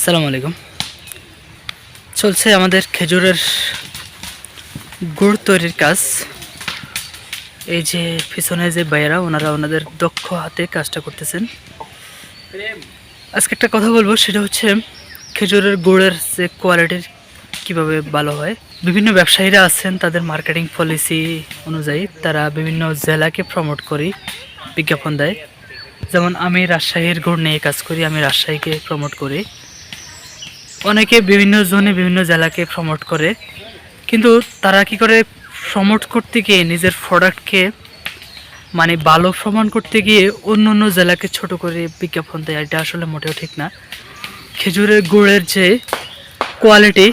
আসসালামু আলাইকুম। চলছে আমাদের খেজুরের গুড় তৈরির কাজ। এই যে পিছনে যে বাইরা ওনারা ওনাদের দক্ষ হাতে কাজটা করতেছেন। আজকে একটা কথা বলব, সেটা হচ্ছে খেজুরের গুড়ের যে কোয়ালিটির কীভাবে ভালো হয়। বিভিন্ন ব্যবসায়ীরা আছেন, তাদের মার্কেটিং পলিসি অনুযায়ী তারা বিভিন্ন জেলাকে প্রমোট করি বিজ্ঞাপন দেয়। যেমন আমি রাজশাহীর গুড় নিয়ে কাজ করি, আমি রাজশাহীকে প্রমোট করি। অনেকে বিভিন্ন জনে বিভিন্ন জেলাকে প্রমোট করে, কিন্তু তারা কি করে প্রমোট করতে গিয়ে নিজের প্রোডাক্টকে মানে ভালো প্রমাণ করতে গিয়ে অন্য অন্য জেলাকে ছোট করে বিজ্ঞাপন দেয়, এটা আসলে মোটেও ঠিক না। খেজুরের গুড়ের যে কোয়ালিটি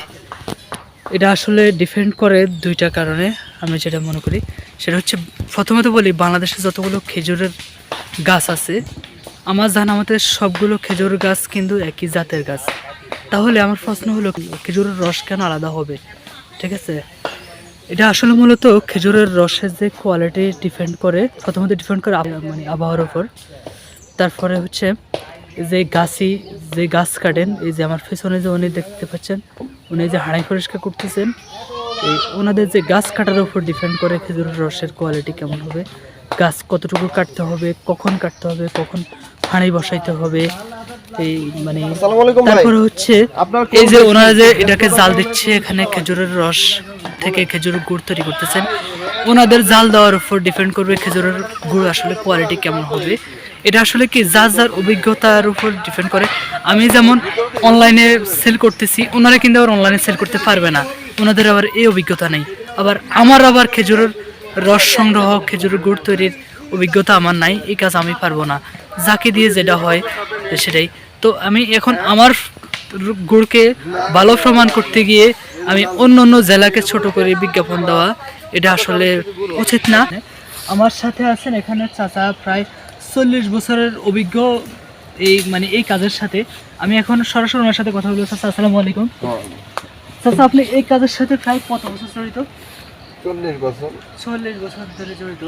এটা আসলে ডিপেন্ড করে দুইটা কারণে আমি যেটা মনে করি। সেটা হচ্ছে, প্রথমত বলি, বাংলাদেশে যতগুলো খেজুরের গাছ আছে, আমার জানা মতে সবগুলো খেজুর গাছ কিন্তু একই জাতের গাছ। তাহলে আমার প্রশ্ন হলো, খেজুরের রস কেন আলাদা হবে? ঠিক আছে? এটা আসলে মূলত খেজুরের রসের যে কোয়ালিটি ডিপেন্ড করে, প্রথমত ডিপেন্ড করে মানে আবহাওয়ার উপর। তারপরে হচ্ছে যে গাছই যে গাছ কাটেন, এই যে আমার পেছনে যে উনি দেখতে পাচ্ছেন, উনি যে হাঁড়ি পরিষ্কার করতেছেন, এই ওনাদের যে গাছ কাটার উপর ডিপেন্ড করে খেজুরের রসের কোয়ালিটি কেমন হবে, গাছ কতটুকু কাটতে হবে, কখন কাটতে হবে, কখন হাঁড়ি বসাইতে হবে মানে। তারপরে হচ্ছে এই যে ওনারা যে এটাকে জাল দিচ্ছে এখানে খেজুরের রস থেকে খেজুরের গুড় তৈরি করতেছেন। ওনাদের জাল দেওয়ার উপর ডিপেন্ড করবে খেজুরের গুড় আসলে কোয়ালিটি কেমন হবে। এটা আসলে কি যার যার অভিজ্ঞতার উপর ডিপেন্ড করে। আমি যেমন অনলাইনে সেল করতেছি ওনারা কিন্তু আবার অনলাইনে সেল করতে পারবে না। ওনাদের আবার এই অভিজ্ঞতা নেই। আবার আমার আবার খেজুরের রস সংগ্রহ খেজুরের গুড় তৈরির অভিজ্ঞতা আমার নাই এই কাজ আমি পারব না। যাকে দিয়ে যেটা হয় সেটাই। তো আমি এখন আমার গুড়কে ভালো প্রমাণ করতে গিয়ে আমি অন্য অন্য জেলাকে ছোট করে বিজ্ঞাপন দেওয়া এটা আসলে উচিত না। আমার সাথে আছেন এখানে চাচা প্রায় চল্লিশ বছরের অভিজ্ঞ এই মানে এই কাজের সাথে। আমি এখন সরাসরি ওনার সাথে কথা বলব। চাচা আসসালামু আলাইকুম। চাচা আপনি এই কাজের সাথে প্রায় কত বছর জড়িত? চল্লিশ বছর। চল্লিশ বছর ধরে জড়িত।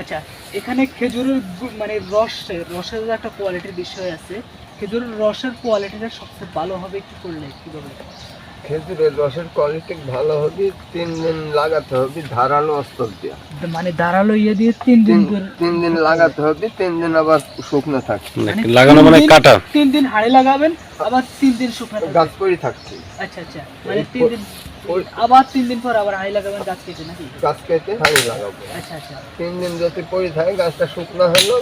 আচ্ছা এখানে খেজুরের মানে রস রসের একটা কোয়ালিটির বিষয় আছে খেজুরের রসের কোয়ালিটিটা সবচেয়ে ভালো হবে কি করলে কীভাবে খেজুরের রসের কোয়ালিটি ভালো হবে তিন দিন লাগাতে হবে ধারালো অস্তর দিয়ে। মানে ধারালো ইয়ে দিয়ে তিন দিন তিন দিন লাগাতে হবে তিন দিন আবার শুকনো থাকছে। মানে লাগানো তিন মানে দিন- কাটা। তিন দিন হাড়ে লাগাবেন আবার তিন দিন শুকনো। গাছ পরি থাকছে। আচ্ছা আচ্ছা। মানে তিন দিন আবার তিন দিন পর আবার হাড়ি লাগাবেন গাছ কেটে নাকি? গাছ কেটে হাঁড়ি লাগাবো আচ্ছা আচ্ছা। তিন দিন যদি পরি থাকে গাছটা শুকনো হলো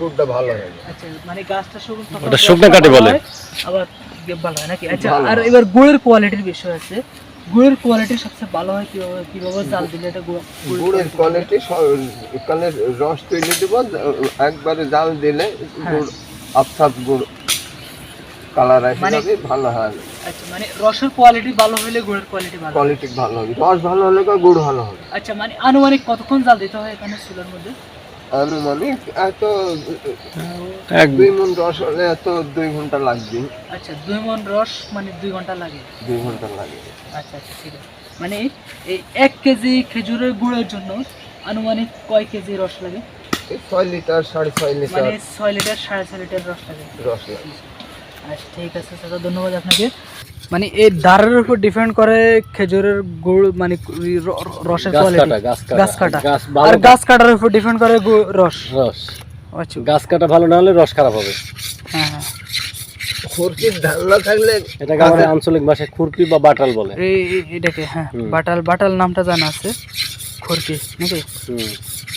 গুড়টা ভালো হবে আচ্ছা মানে গাছটা শুকনো ওটা শুকনো কাঠি বলে। হয়, আবার ইয়ে ভালো হয় নাকি? আচ্ছা আর এবার গুড়ের কোয়ালিটির বিষয় আছে। গুড়ের কোয়ালিটি সবচেয়ে ভালো হয় কীভাবে কীভাবে জাল দিলে এটা গুড় গুড়ের কোয়ালিটি এখানে রস তৈরি দেব একবারে জাল দিলে গুড় আফসাদ গুড় কালার আসে মানে- যাবে ভালো হয়। আচ্ছা মানে রসের কোয়ালিটি ভালো হলে গুড়ের কোয়ালিটি ভালো কোয়ালিটি ভালো হবে। রস ভালো হলে গুড় ভালো হবে? আচ্ছা মানে আনুমানিক কতক্ষণ জাল দিতে হয় এখানে চুলার মধ্যে? আনুমানিক এত এক দুই মন রস হলে এত দুই ঘণ্টা লাগবে আচ্ছা দুই মন রস মানে দুই ঘণ্টা লাগে? দুই ঘণ্টা লাগে। আচ্ছা আচ্ছা ঠিক আছে। মানে এই এক কেজি খেজুরের গুড়ের জন্য আনুমানিক কয় কেজি রস লাগে? ছয় লিটার সাড়ে ছয় লিটার মানে ছয় লিটার সাড়ে ছয় লিটার রস লাগে। রস লাগে। ঠিক আছে চাচা ধন্যবাদ আপনাকে। মানে এই দাঁড়ের উপর ডিপেন্ড করে খেজুরের গুড় মানে রসের গাছ কোয়ালিটি গাছ কাটা। আর গাছ কাটার উপর ডিপেন্ড করে রস। রস। আচ্ছা। গাছ কাটা ভালো না হলে রস খারাপ হবে। হ্যাঁ হ্যাঁ। খুরকির ধান থাকলে এটাকে আমাদের আঞ্চলিক ভাষায় খুরপি বা বাটাল বলে। এই এটাকে হ্যাঁ। বাটাল বাটাল নামটা জানা আছে? খুরপি নাকি? হুম।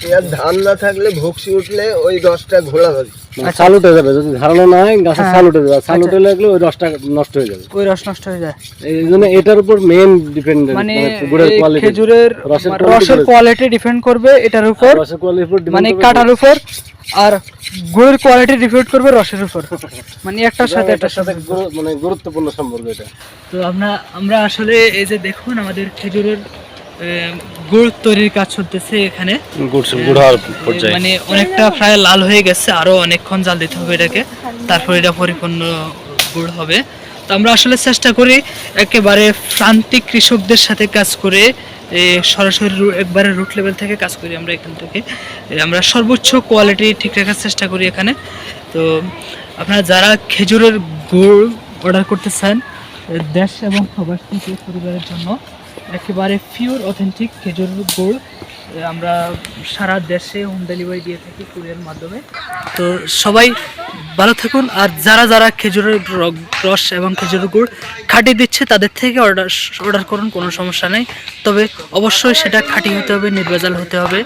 এর ধান না থাকলে ভুকসি উঠলে ওই রসটা ঘোলা হবে মানে আচ্ছা। উঠে যাবে যদি ধারালো না হয় গাছে হ্যাঁ। উঠে যাবে আর আচ্ছা। উঠে লাগলে ওই রসটা নষ্ট হয়ে যাবে ওই রস নষ্ট হয়ে যায় এই জন্য এটার উপর মেন ডিপেন্ডেন্ট মানে গুড়ের কোয়ালিটি খেজুরের রসের মানে quality রসের করে। কোয়ালিটি ডিপেন্ড করবে এটার উপর রসের কোয়ালিটির উপর মানে কাটার উপর আর গুড়ের কোয়ালিটি ডিপেন্ড করবে রসের উপর মানে একটার সাথে একটার সাথে মানে গুরুত্বপূর্ণ সম্পর্ক এটা তো আমরা আমরা আসলে এই যে দেখুন আমাদের খেজুরের গুড় তৈরির কাজ চলতেছে এখানে। মানে অনেকটা প্রায় লাল হয়ে গেছে আরও অনেকক্ষণ জাল দিতে হবে এটাকে। তারপর এটা পরিপূর্ণ গুড় হবে। তো আমরা আসলে চেষ্টা করি একেবারে প্রান্তিক কৃষকদের সাথে কাজ করে সরাসরি একবারে রুট লেভেল থেকে কাজ করি আমরা এখান থেকে। আমরা সর্বোচ্চ কোয়ালিটি ঠিক রাখার চেষ্টা করি এখানে। তো আপনারা যারা খেজুরের গুড় অর্ডার করতে চান দেশ এবং প্রবাস থেকে পরিবারের জন্য একেবারে পিওর অথেন্টিক খেজুর গুড় আমরা সারা দেশে হোম ডেলিভারি দিয়ে থাকি কুরিয়ার মাধ্যমে। তো সবাই ভালো থাকুন, আর যারা যারা খেজুরের রস এবং খেজুরের গুড় খাঁটি দিচ্ছে, তাদের থেকে অর্ডার অর্ডার করুন, কোনো সমস্যা নেই। তবে অবশ্যই সেটা খাঁটি হতে হবে, নির্ভেজাল হতে হবে।